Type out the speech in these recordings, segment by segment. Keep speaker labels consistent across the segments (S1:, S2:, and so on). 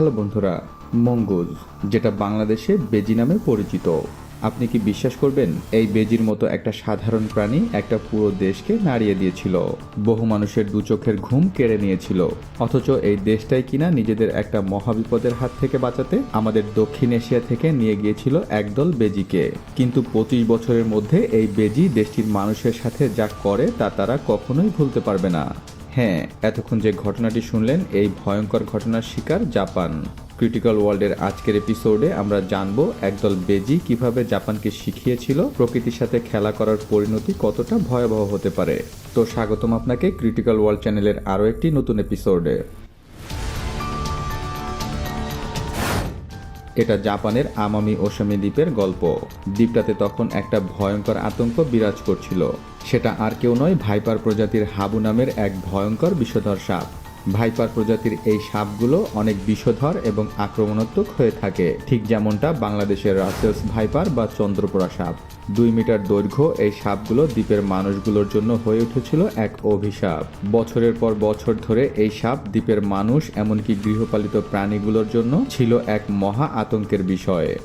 S1: Hello বন্ধুরা, মঙ্গল, যেটা বাংলাদেশে বেজি নামে পরিচিত। আপনি কি বিশ্বাস করবেন, এই বেজির মতো একটা সাধারণ প্রাণী একটা পুরো দেশকে নাড়িয়ে দিয়েছিল। বহু মানুষের দু চোখের ঘুম কেড়ে নিয়েছিল। অথচ এই দেশটাই কিনা নিজেদের একটা মহাবিপদের হাত থেকে বাঁচাতে আমাদের দক্ষিণ এশিয়া থেকে নিয়ে গিয়েছিল একদল বেজিকে। কিন্তু পঁচিশ বছরের মধ্যে এই বেজি দেশটির মানুষের সাথে যা করে তা তারা কখনোই ভুলতে পারবে না। হ্যাঁ এতক্ষণ যে ঘটনাটি শুনলেন, এই ভয়ঙ্কর ঘটনার শিকার জাপান। ক্রিটিক্যাল ওয়ার্ল্ডের আজকের এপিসোডে আমরা জানব একদল বেজি কীভাবে জাপানকে শিখিয়েছিল প্রকৃতির সাথে খেলা করার পরিণতি কতটা ভয়াবহ হতে পারে। তো স্বাগতম আপনাকে ক্রিটিক্যাল ওয়ার্ল্ড চ্যানেলের আরও একটি নতুন এপিসোডে এটা জাপানের আমামি ওসামি দ্বীপের গল্প। দ্বীপটাতে তখন একটা ভয়ঙ্কর আতঙ্ক বিরাজ করছিল। সেটা আর কেউ নয় ভাইপার প্রজাতির হাবু নামের এক ভয়ঙ্কর বিষধর সাপ। ভাইপার প্রজাতির এই সাপগুলো অনেক বিষধর এবং আক্রমণাত্মক হয়ে থাকে। ঠিক যেমনটা বাংলাদেশের রাসেলস ভাইপার বা চন্দ্রপোড়া সাপ। দুই মিটার দৈর্ঘ্য এই সাপগুলো দ্বীপের মানুষগুলোর জন্য হয়ে উঠেছিল এক অভিশাপ। বছরের পর বছর ধরে এই সাপ দ্বীপের মানুষ, এমনকি গৃহপালিত প্রাণীগুলোর জন্য ছিল এক মহা আতঙ্কের বিষয়।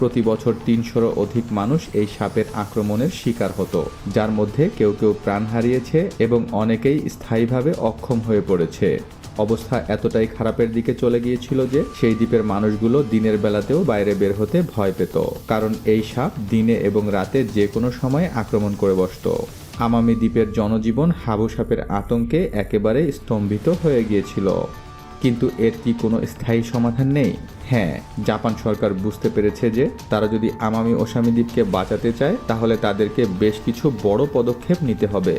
S1: প্রতি বছর তিনশোরও অধিক মানুষ এই সাপের আক্রমণের শিকার হতো, যার মধ্যে কেউ কেউ প্রাণ হারিয়েছে এবং অনেকেই স্থায়ীভাবে অক্ষম হয়ে পড়েছে। অবস্থা এতটাই খারাপের দিকে চলে গিয়েছিল যে সেই দ্বীপের মানুষগুলো দিনের বেলাতেও বাইরে বের হতে ভয় পেত, কারণ এই সাপ দিনে এবং রাতে যে কোনো সময় আক্রমণ করে বসত। আমামি দ্বীপের জনজীবন হাবু সাপের আতঙ্কে একেবারে স্তম্ভিত হয়ে গিয়েছিল। কিন্তু এর কি কোনো স্থায়ী সমাধান নেই? হ্যাঁ জাপান সরকার বুঝতে পেরেছে যে তারা যদি আমামি ওসামি দ্বীপকে বাঁচাতে চায়, তাহলে তাদেরকে বেশ কিছু বড় পদক্ষেপ নিতে হবে।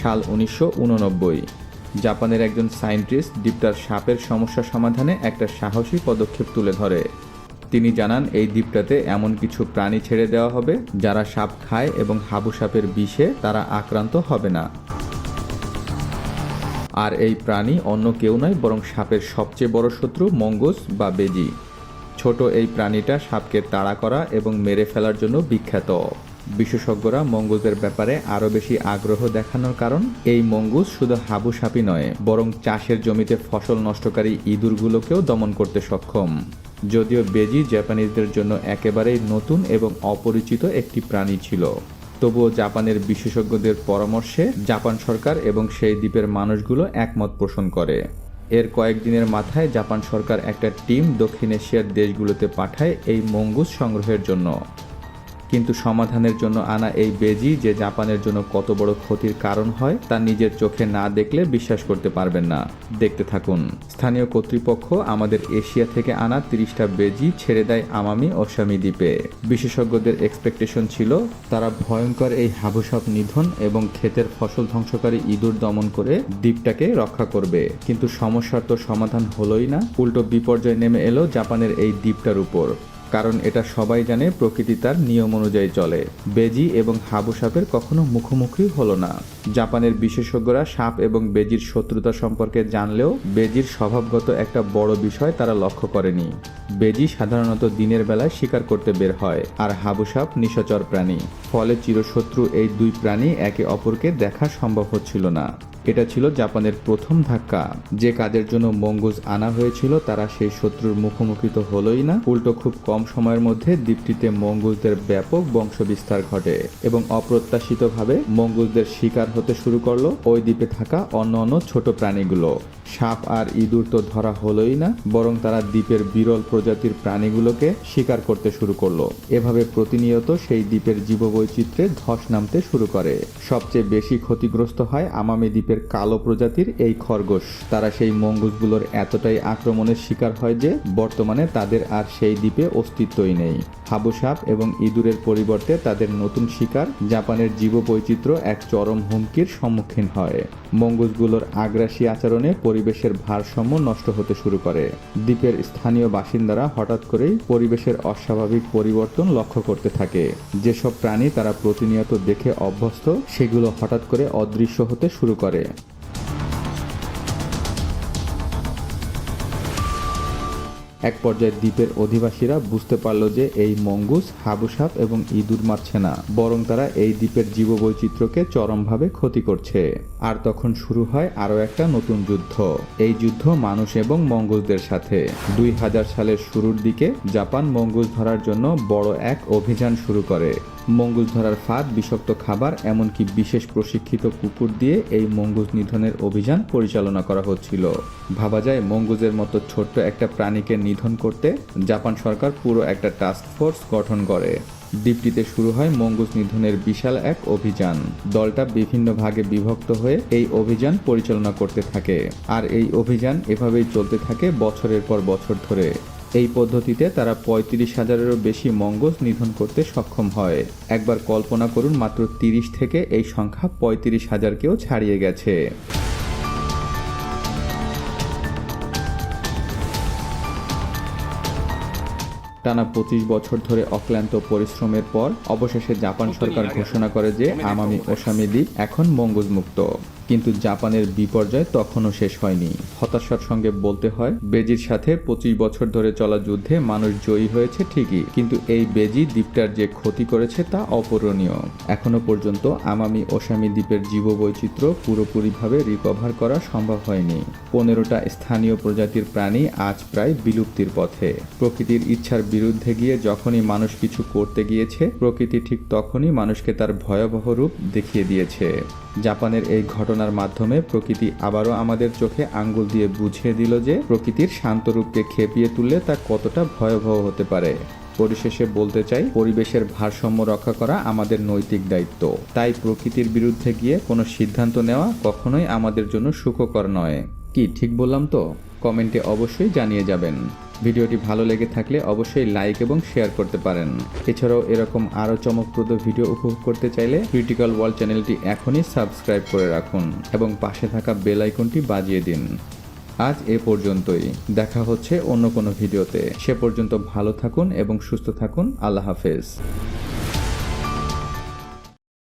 S1: সাল উনিশশো উননব্বই। জাপানের একজন সায়েন্টিস্ট দ্বীপটার সাপের সমস্যা সমাধানে একটা সাহসী পদক্ষেপ তুলে ধরে। তিনি জানান, এই দ্বীপটাতে এমন কিছু প্রাণী ছেড়ে দেওয়া হবে, যারা সাপ খায় এবং হাবু সাপের বিষে তারা আক্রান্ত হবে না। আর এই প্রাণী অন্য কেউ নয়, বরং সাপের সবচেয়ে বড় শত্রু মঙ্গস বা বেজি। ছোট এই প্রাণীটা সাপকে তাড়া করা এবং মেরে ফেলার জন্য বিখ্যাত। বিশেষজ্ঞরা মঙ্গুসের ব্যাপারে আরও বেশি আগ্রহ দেখানোর কারণ, এই মঙ্গুস শুধু হাবু সাপই নয়, বরং চাষের জমিতে ফসল নষ্টকারী ইঁদুরগুলোকেও দমন করতে সক্ষম। যদিও বেজি জাপানিজদের জন্য একেবারেই নতুন এবং অপরিচিত একটি প্রাণী ছিল। তবুও জাপানের বিশেষজ্ঞদের পরামর্শে জাপান সরকার এবং সেই দ্বীপের মানুষগুলো একমত পোষণ করে। এর কয়েকদিনের মাথায় জাপান সরকার একটা টিম দক্ষিণ এশিয়ার দেশগুলোতে পাঠায় এই মঙ্গুস সংগ্রহের জন্য। কিন্তু সমাধানের জন্য আনা এই বেজি যে জাপানের জন্য কত বড় ক্ষতির কারণ হয়, তা নিজের চোখে না দেখলে বিশ্বাস করতে পারবেন না। দেখতে থাকুন। স্থানীয় কর্তৃপক্ষ আমাদের এশিয়া থেকে আনা তিরিশটা বেজি ছেড়ে দেয় আমামি ওসামি দ্বীপে। বিশেষজ্ঞদের এক্সপেকটেশন ছিল, তারা ভয়ঙ্কর এই হাবুসাপ নিধন এবং ক্ষেতের ফসল ধ্বংসকারী ইঁদুর দমন করে দ্বীপটাকে রক্ষা করবে। কিন্তু সমস্যার তো সমাধান হলোই না, উল্টো বিপর্যয় নেমে এলো জাপানের এই দ্বীপটার উপর। কারণ এটা সবাই জানে প্রকৃতি তার নিয়ম অনুযায়ী চলে। বেজি এবং হাবু সাপের কখনো মুখোমুখি হলো না। জাপানের বিশেষজ্ঞরা সাপ এবং বেজির শত্রুতা সম্পর্কে জানলেও বেজির স্বভাবগত একটা বড় বিষয় তারা লক্ষ্য করেনি। বেজি সাধারণত দিনের বেলায় শিকার করতে বের হয়, আর হাবু সাপ নিশাচর প্রাণী। ফলে চিরশত্রু এই দুই প্রাণী একে অপরকে দেখা সম্ভব হচ্ছিল না। এটা ছিল জাপানের প্রথম ধাক্কা। যে কাজের জন্য মঙ্গুজ আনা হয়েছিল, তারা সেই শত্রুর মুখোমুখি তো হলোই না। উল্টো খুব কম সময়ের মধ্যে দ্বীপটিতে মঙ্গুজদের ব্যাপক বংশবিস্তার ঘটে এবং অপ্রত্যাশিতভাবে মঙ্গুজদের শিকার হতে শুরু করল ওই দ্বীপে থাকা অন্য অন্য ছোট প্রাণীগুলো। সাপ আর ইঁদুর তো ধরা হলোই না, বরং তারা দ্বীপের বিরল প্রজাতির প্রাণীগুলোকে শিকার করতে শুরু করল। এভাবে প্রতিনিয়ত সেই দ্বীপের জীববৈচিত্র্যে ধস নামতে শুরু করে। সবচেয়ে বেশি ক্ষতিগ্রস্ত হয় আমামি দ্বীপের কালো প্রজাতির এই খরগোশ। তারা সেই মঙ্গুসগুলোর এতটাই আক্রমণের শিকার হয় যে বর্তমানে তাদের আর সেই দ্বীপে অস্তিত্বই নেই। হাবু সাপ এবং ইঁদুরের পরিবর্তে তাদের নতুন শিকার জাপানের জীববৈচিত্র্য এক চরম হুমকির সম্মুখীন হয়। মঙ্গুসগুলোর আগ্রাসী আচরণে পরিবেশের ভারসাম্য নষ্ট হতে শুরু করে। দ্বীপের স্থানীয় বাসিন্দারা হঠাৎ করেই পরিবেশের অস্বাভাবিক পরিবর্তন লক্ষ্য করতে থাকে। যেসব প্রাণী তারা প্রতিনিয়ত দেখে অভ্যস্ত, সেগুলো হঠাৎ করে অদৃশ্য হতে শুরু করে। এক পর্যায়ে দ্বীপের অধিবাসীরা বুঝতে পারল যে এই মঙ্গুস হাবুসাপ এবং ইঁদুর মারছে না, বরং তারা এই দ্বীপের জীববৈচিত্র্যকে চরমভাবে ক্ষতি করছে। আর তখন শুরু হয় আরও একটা নতুন যুদ্ধ। এই যুদ্ধ মানুষ এবং মঙ্গুসদের সাথে। দুই হাজার সালের শুরুর দিকে জাপান মঙ্গুস ধরার জন্য বড় এক অভিযান শুরু করে। মঙ্গোস ধরার ফাঁদ, বিষাক্ত খাবার, এমনকি বিশেষ প্রশিক্ষিত কুকুর দিয়ে এই মঙ্গোস নিধনের অভিযান পরিচালনা করা হচ্ছিল। ভাবা যায় মঙ্গোজের মতো ছোট্ট একটা প্রাণীকে নিধন করতে জাপান সরকার পুরো একটা টাস্ক ফোর্স গঠন করে। দ্বীপটিতে শুরু হয় মঙ্গোস নিধনের বিশাল এক অভিযান। দলটা বিভিন্ন ভাগে বিভক্ত হয়ে এই অভিযান পরিচালনা করতে থাকে। আর এই অভিযান এভাবেই চলতে থাকে বছরের পর বছর ধরে। এই পদ্ধতিতে তারা পঁয়ত্রিশ হাজারেরও বেশি মঙ্গোস নিধন করতে সক্ষম হয়। একবার কল্পনা করুন মাত্র তিরিশ থেকে এই সংখ্যা পঁয়ত্রিশ হাজারকেও ছাড়িয়ে গেছে। টানা পঁচিশ বছর ধরে অক্লান্ত পরিশ্রমের পর অবশেষে জাপান সরকার ঘোষণা করে যে আমামি ওসামি দ্বীপ এখন মঙ্গোজ মুক্ত কিন্তু জাপানের বিপর্যয় তখনও শেষ হয়নি। হতাশার সঙ্গে বলতে হয়, বেজির সাথে পঁচিশ বছর ধরে চলা যুদ্ধে মানুষ জয়ী হয়েছে ঠিকই, কিন্তু এই বেজি দ্বীপটার যে ক্ষতি করেছে তা অপূরণীয়। এখনও পর্যন্ত আমামি ওসামি দ্বীপের জীববৈচিত্র্য পুরোপুরিভাবে রিকভার করা সম্ভব হয়নি। পনেরোটা স্থানীয় প্রজাতির প্রাণী আজ প্রায় বিলুপ্তির পথে। প্রকৃতির ইচ্ছার বিরুদ্ধে গিয়ে যখনই মানুষ কিছু করতে গিয়েছে, প্রকৃতি ঠিক তখনই মানুষকে তার ভয়াবহ রূপ দেখিয়ে দিয়েছে। জাপানের এই ঘটনার মাধ্যমে প্রকৃতি আবারও আমাদের চোখে আঙ্গুল দিয়ে বুঝিয়ে দিল যে প্রকৃতির শান্ত রূপকে খেপিয়ে তুললে তা কতটা ভয়াবহ হতে পারে। পরিশেষে বলতে চাই, পরিবেশের ভারসাম্য রক্ষা করা আমাদের নৈতিক দায়িত্ব। তাই প্রকৃতির বিরুদ্ধে গিয়ে কোনো সিদ্ধান্ত নেওয়া কখনোই আমাদের জন্য সুখকর নয়। কি, ঠিক বললাম তো? কমেন্টে অবশ্যই জানিয়ে যাবেন। ভিডিওটি ভালো লেগে থাকলে অবশ্যই লাইক এবং শেয়ার করতে পারেন। এছাড়াও এরকম আরও চমকপ্রদ ভিডিও উপভোগ করতে চাইলে ক্রিটিক্যাল ওয়ার্ল্ড চ্যানেলটি এখনই সাবস্ক্রাইব করে রাখুন এবং পাশে থাকা বেল আইকনটি বাজিয়ে দিন। আজ এ পর্যন্তই। দেখা হচ্ছে অন্য কোনো ভিডিওতে। সে পর্যন্ত ভালো থাকুন এবং সুস্থ থাকুন। আল্লাহ হাফেজ।